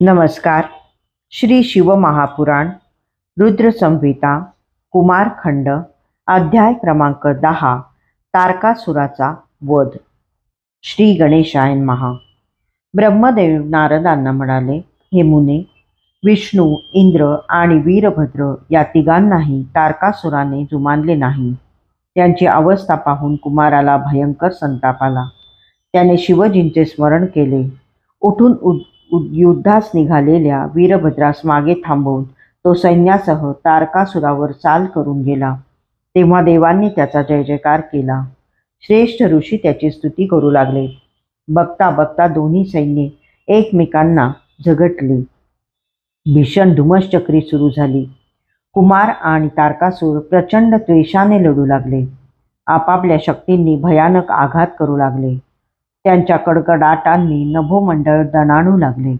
नमस्कार. श्री शिवमहापुराण रुद्रसंहिता कुमारखंड अध्याय क्रमांक दहा तारकासुराचा वध. श्री गणेशायन महा ब्रह्मदेव नारदांना म्हणाले हे मुने विष्णू इंद्र आणि वीरभद्र या तिघांनाही तारकासुराने जुमानले नाही. त्यांची अवस्था पाहून कुमाराला भयंकर संताप आला. त्याने शिवजींचे स्मरण केले. उठून उठ युद्धास निघालेल्या वीरभद्रास मागे थांबवून तो सैन्यासह तारकासुरावर चाल करून गेला. तेव्हा देवांनी त्याचा जय जयकार केला. श्रेष्ठ ऋषी त्याची स्तुती करू लागले. बघता बघता दोन्ही सैन्य एकमेकांना झगटली. भीषण धुमश्चक्री सुरू झाली. कुमार आणि तारकासूर प्रचंड द्वेषाने लढू लागले. आपापल्या शक्तींनी भयानक आघात करू लागले. त्यांच्या कडकडाटांनी नभोमंडळ दणाणू लागले.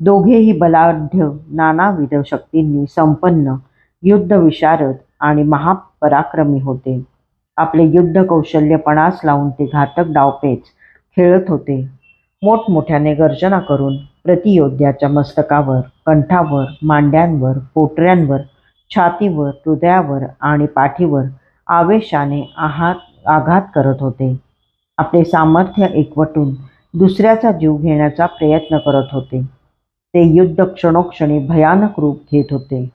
दोघेही बलाढ्य नानाविध शक्तींनी संपन्न युद्धविशारद आणि महापराक्रमी होते. आपले युद्ध कौशल्यपणास लावून ते घातक डावपेच खेळत होते. मोठमोठ्याने गर्जना करून प्रतियोद्ध्याच्या मस्तकावर कंठावर मांड्यांवर पोटऱ्यांवर छातीवर हृदयावर आणि पाठीवर आवेशाने आहात आघात करत होते. आपले सामर्थ्य एकवटून दुसऱ्याचा जीव घेण्याचा प्रयत्न करत होते. ते युद्ध क्षणोक्षणी भयानक रूप घेत होते.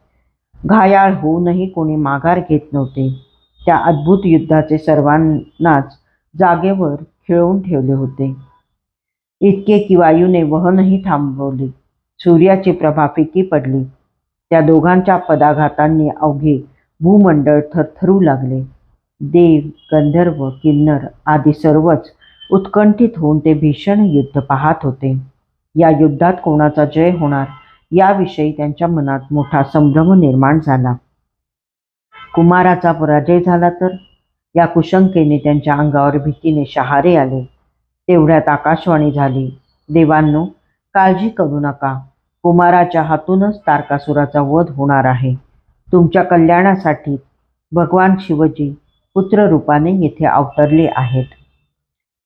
घायाळ होऊनही कोणी माघार घेत नव्हते. त्या अद्भुत युद्धाचे सर्वांनाच जागेवर खिळवून ठेवले होते. इतके की वायूने वहनही थांबवले. सूर्याची प्रभा फिकी पडली. त्या दोघांच्या पदाघातांनी अवघे भूमंडळ थरथरू लागले. देव गंधर्व किन्नर आदी सर्वच उत्कंठित होऊन ते भीषण युद्ध पाहत होते. या युद्धात कोणाचा जय होणार याविषयी त्यांच्या मनात मोठा संभ्रम निर्माण झाला. कुमाराचा पराजय झाला तर? या कुशंकेने त्यांच्या अंगावर भीतीने शहारे आले. तेवढ्यात आकाशवाणी झाली देवांनो काळजी करू नका. कुमाराच्या हातूनच तारकासुराचा वध होणार आहे. तुमच्या कल्याणासाठी भगवान शिवजी पुत्ररूपाने येथे अवतरले आहेत.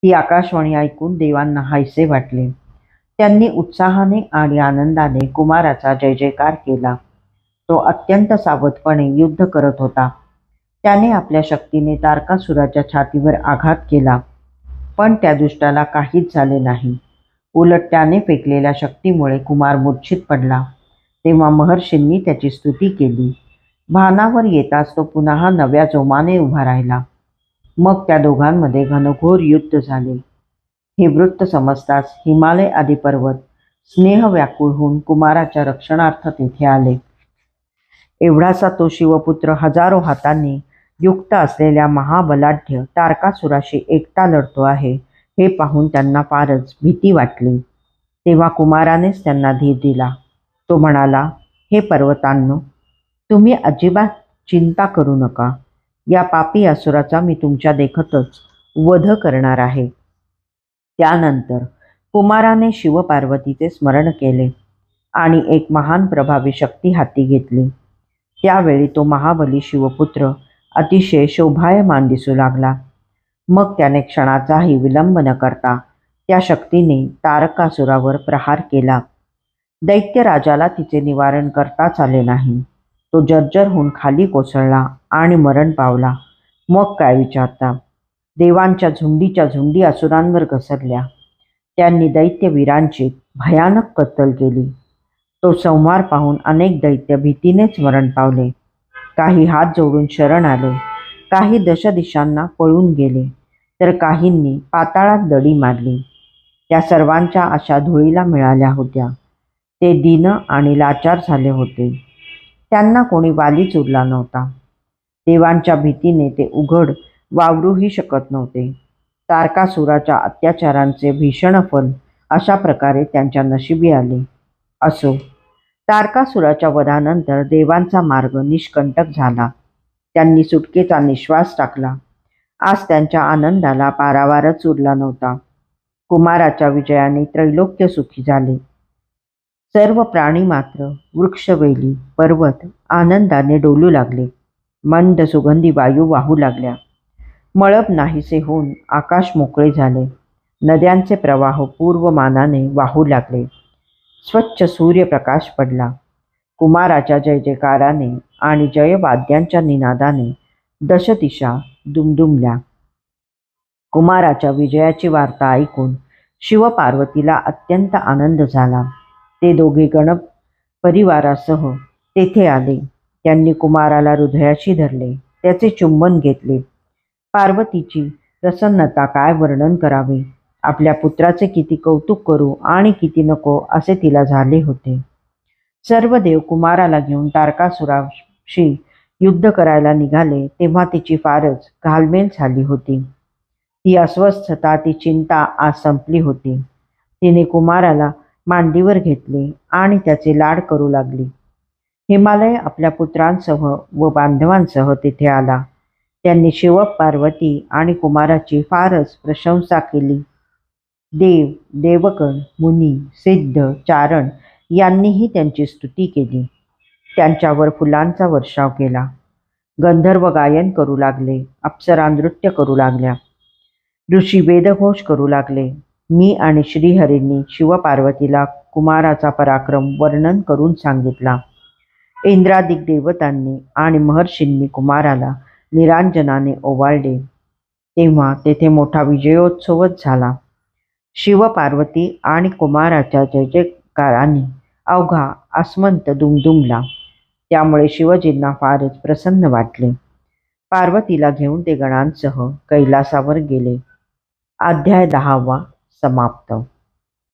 ती आकाशवाणी ऐकून देवांना हायसे वाटले. त्यांनी उत्साहाने आणि आनंदाने कुमाराचा जय जयकार केला. तो अत्यंत सावधपणे युद्ध करत होता. त्याने आपल्या शक्तीने तारकासुराच्या छातीवर आघात केला. पण त्या दुष्टाला काहीच झाले नाही. उलट त्याने फेकलेल्या शक्तीमुळे कुमार मूर्छित पडला. तेव्हा महर्षींनी त्याची स्तुती केली. भानावर येताच तो पुन्हा नव्या जोमाने उभा राहिला. मग त्या दोघांमध्ये घनघोर युद्ध झाले. हे वृत्त समजताच हिमालय आदी पर्वत स्नेह व्याकुळ होऊन कुमाराच्या रक्षणार्थ तेथे आले. एवढासा तो शिवपुत्र हजारो हातांनी युक्त असलेल्या महाबलाढ्य तारकासुराशी एकटा लढतो आहे हे पाहून त्यांना फारच भीती वाटली. तेव्हा कुमारानेच त्यांना धीर दिला. तो म्हणाला हे पर्वतांनो तुम्ही अजिबात चिंता करू नका. या पापी असुराचा मी तुमच्या देखतच वध करणार आहे. त्यानंतर कुमाराने शिवपार्वतीचे स्मरण केले आणि एक महान प्रभावी शक्ती हाती घेतली. त्यावेळी तो महाबली शिवपुत्र अतिशय शोभायमान दिसू लागला. मग त्याने क्षणाचाही विलंब न करता त्या शक्तीने तारकासुरावर प्रहार केला. दैत्य राजाला तिचे निवारण करताच आले नाही. तो जर्जर होऊन खाली कोसळला आणि मरण पावला. मग काय विचारता? देवांच्या झुंडीच्या झुंडी असुरांवर घसरल्या. त्यांनी दैत्यवीरांची भयानक कत्तल केली. तो संहार पाहून अनेक दैत्य भीतीनेच मरण पावले. काही हात जोडून शरण आले. काही दशदिशांना पळून गेले. तर काहींनी पाताळात दडी मारली. त्या सर्वांच्या अशा धुळीला मिळाल्या होत्या. ते दीन आणि लाचार झाले होते. त्यांना कोणी वालीच उरला नव्हता. देवांच्या भीतीने ते उघड वावरूही शकत नव्हते. तारकासुराच्या अत्याचारांचे भीषण फल अशा प्रकारे त्यांच्या नशिबी आले. असो तारकासुराच्या वधानंतर देवांचा मार्ग निष्कंटक झाला. त्यांनी सुटकेचा निश्वास टाकला. आज त्यांच्या आनंदाला पारावारच उरला नव्हता. कुमाराच्या विजयाने त्रैलोक्य सुखी झाले. सर्व प्राणी मात्र वृक्षवेली पर्वत आनंदाने डोलू लागले. मंद सुगंधी वायू वाहू लागल्या. मळब नाहीसे होऊन आकाश मोकळे झाले. नद्यांचे प्रवाह पूर्वमानाने वाहू लागले. स्वच्छ सूर्यप्रकाश पडला. कुमाराच्या जय जयकाराने आणि जयवाद्यांच्या निनादाने दशदिशा दुमदुमल्या. कुमाराच्या विजयाची वार्ता ऐकून शिवपार्वतीला अत्यंत आनंद झाला. ते दोघे गणप परिवारासह तेथे आले. त्यांनी कुमाराला हृदयाशी धरले. त्याचे चुंबन घेतले. पार्वतीची प्रसन्नता काय वर्णन करावे? आपल्या पुत्राचे किती कौतुक करू आणि किती नको असे तिला झाले होते. सर्व देव कुमाराला घेऊन तारकासुराशी युद्ध करायला निघाले. तेव्हा तिची फारच घालमेल झाली होती. ती अस्वस्थता ती चिंता आज संपली होती. तिने कुमाराला मांडीवर घेतले आणि त्याचे लाड करू लागली. हिमालय आपल्या पुत्रांसह व बांधवांसह तिथे आला. त्यांनी शिव पार्वती आणि कुमाराची फारच प्रशंसा केली. देव देवगण मुनी सिद्ध चारण यांनीही त्यांची स्तुती केली. त्यांच्यावर फुलांचा वर्षाव केला. गंधर्व गायन करू लागले अप्सरा नृत्य करू लागल्या. ऋषी वेदघोष करू लागले. मी आणि श्रीहरींनी शिवपार्वतीला कुमाराचा पराक्रम वर्णन करून सांगितला. इंद्रादिक देवतांनी आणि महर्षींनी कुमाराला निरांजनाने ओवाळले. तेव्हा तेथे मोठा विजयोत्सवच झाला. शिवपार्वती आणि कुमाराच्या जय जयकाराने अवघा आसमंत दुमदुमला. त्यामुळे शिवजींना फारच प्रसन्न वाटले. पार्वतीला घेऊन ते गणांसह कैलासावर गेले. अध्याय दहावा. समाप्त